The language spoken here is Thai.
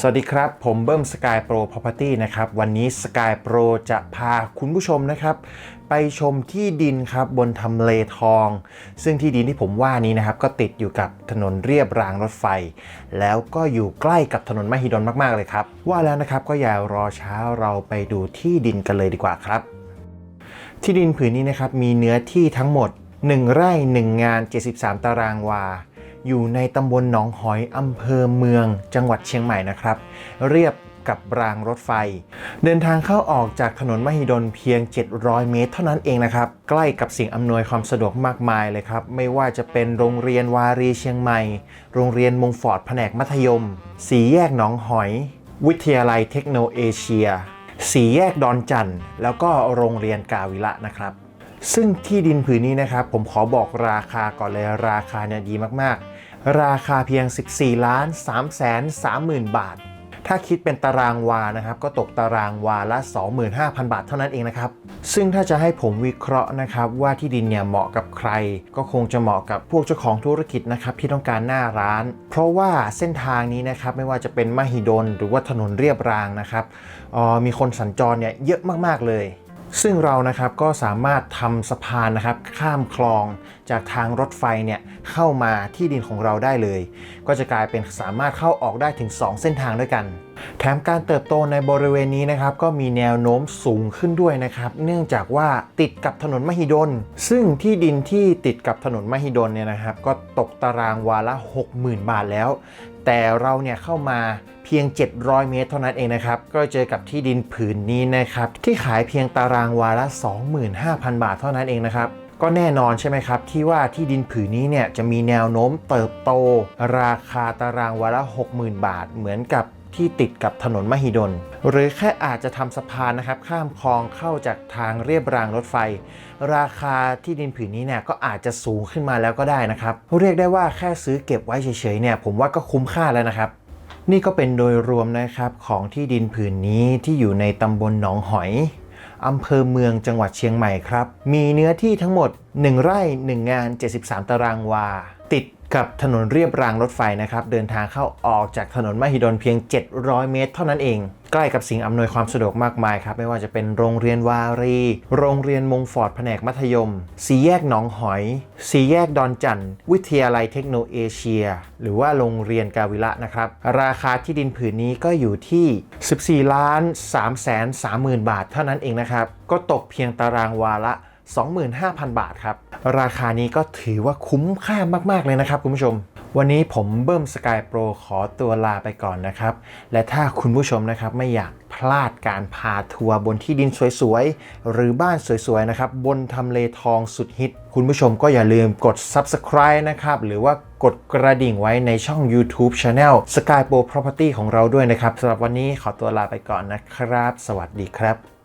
สวัสดีครับ ผมเบิ้มสกายโปร Property นะครับ วันนี้สกายโปรจะพาคุณผู้ชมนะครับ ไปชมที่ดินครับบนทำเลทอง ซึ่งที่ดินที่ผมว่านี้นะครับ ก็ติดอยู่กับถนนเรียบรางรถไฟ แล้วก็อยู่ใกล้กับถนนมหิดลมาก ๆ เลยครับ ว่าแล้วนะครับก็อย่ารอช้าเราไปดูที่ดินกันเลยดีกว่าครับ ที่ดินผืนนี้นะครับมีเนื้อที่ทั้งหมด 1 ไร่ 1 งาน 73 ตารางวา อยู่ในตำบลหนองหอยอำเภอเมือง จังหวัดเชียงใหม่นะครับ เรียบกับรางรถไฟ เดินทางเข้าออกจากถนนมหิดลเพียง 700 เมตร เท่านั้นเองนะครับ ใกล้กับสิ่งอำนวยความสะดวกมากมายเลยครับ ไม่ว่าจะเป็นโรงเรียนวารีเชียงใหม่ โรงเรียนมงฟอร์ดแผนกมัธยม สีแยกหนองหอย วิทยาลัยเทคโนเอเชีย สีแยกดอนจันทร์แล้วก็โรงเรียนกาวิละนะครับ ซึ่งที่ดินผืนนี้นะครับ ผมขอบอกราคาก่อนเลยราคาเนี่ยดีมากๆ ราคาเพียง 14 ล้าน3แสน30,000 บาท ถ้าคิดเป็นตารางวานะครับ ก็ตกตารางวาละ 25,000 บาทเท่านั้นเองนะครับ ซึ่งถ้าจะให้ผมวิเคราะห์นะครับว่าที่ดินเนี่ยเหมาะกับใคร ก็คงจะเหมาะกับพวกเจ้าของธุรกิจนะครับที่ต้องการหน้าร้าน เพราะว่าเส้นทางนี้นะครับไม่ว่าจะเป็นมหิดลหรือว่าถนนเรียบรางนะครับออมีคนสัญจรเนี่ยเยอะมากๆเลย ซึ่งเรานะครับก็สามารถทำสะพานนะครับข้ามคลองจากทางรถไฟเนี่ยเข้ามาที่ดินของเราได้เลย ก็จะกลายเป็นสามารถเข้าออกได้ถึง 2 เส้นทางด้วยกัน แถมการเติบโตในบริเวณนี้นะครับก็มีแนวโน้มสูงขึ้นด้วยนะครับเนื่องจากว่าติดกับถนนมหิดล ซึ่งที่ดินที่ติดกับถนนมหิดลเนี่ยนะครับก็ตกตารางวาละ 60,000 บาทแล้ว แต่เราเนี่ยเข้ามาเพียง 700 เมตรเท่านั้นเองนะครับ ก็เจอกับที่ดินผืนนี้นะครับ ที่ขายเพียงตารางวาละ 25,000 บาทเท่านั้นเองนะครับ ก็แน่นอนใช่ไหมครับ ที่ว่าที่ดินผืนนี้เนี่ยจะมีแนวโน้มเติบโต ราคาตารางวาละ 60,000 บาท เหมือนกับที่ติดกับถนนมหิดล หรือแค่อาจจะทำสะพานนะครับข้ามคลองเข้าจากทางเรียบรางรถไฟ ราคาที่ดินผืนนี้เนี่ยก็อาจจะสูงขึ้นมาแล้วก็ได้นะครับเรียกได้ว่าแค่ซื้อเก็บไว้เฉยๆเนี่ยผมว่าก็คุ้มค่าแล้วนะครับนี่ก็เป็นโดยรวมนะครับของที่ดินผืนนี้ที่อยู่ในตำบลหนองหอย อำเภอเมืองจังหวัดเชียงใหม่ครับ มีเนื้อที่ทั้งหมด 1 ไร่ 1 งาน 73 ตารางวา ติด กับถนนเรียบรางรถไฟนะครับ เดินทางเข้าออกจากถนนมหิดลเพียง 700 เมตร เท่านั้นเอง ใกล้กับสิ่งอำนวยความสะดวกมากมายครับ ไม่ว่าจะเป็นโรงเรียนวารี โรงเรียนมงฟอร์ดแผนกมัธยม สีแยกหนองหอย สีแยกดอนจันทร์วิทยาลัยเทคโนเอเชีย หรือว่าโรงเรียนกาวิละนะครับ ราคาที่ดินผืนนี้ก็อยู่ที่ 14ล้าน3แสน30,000 บาท เท่านั้นเองนะครับ ก็ตกเพียงตารางวาละ 25,000 บาทครับ ราคานี้ก็ถือว่าคุ้มค่ามาก ๆ เลยนะครับคุณผู้ชม วันนี้ผมเบิ้มสกายโปรขอตัวลาไปก่อนนะครับ และถ้าคุณผู้ชมนะครับไม่อยากพลาดการพาทัวร์บนที่ดินสวย ๆ หรือบ้านสวย ๆ นะครับ บนทำเลทองสุดฮิต คุณผู้ชมก็อย่าลืมกด Subscribe นะครับ หรือว่ากดกระดิ่งไว้ในช่อง YouTube Channel Sky Pro Property ของเราด้วยนะครับสำหรับวันนี้ขอตัวลาไปก่อนนะครับ สวัสดีครับ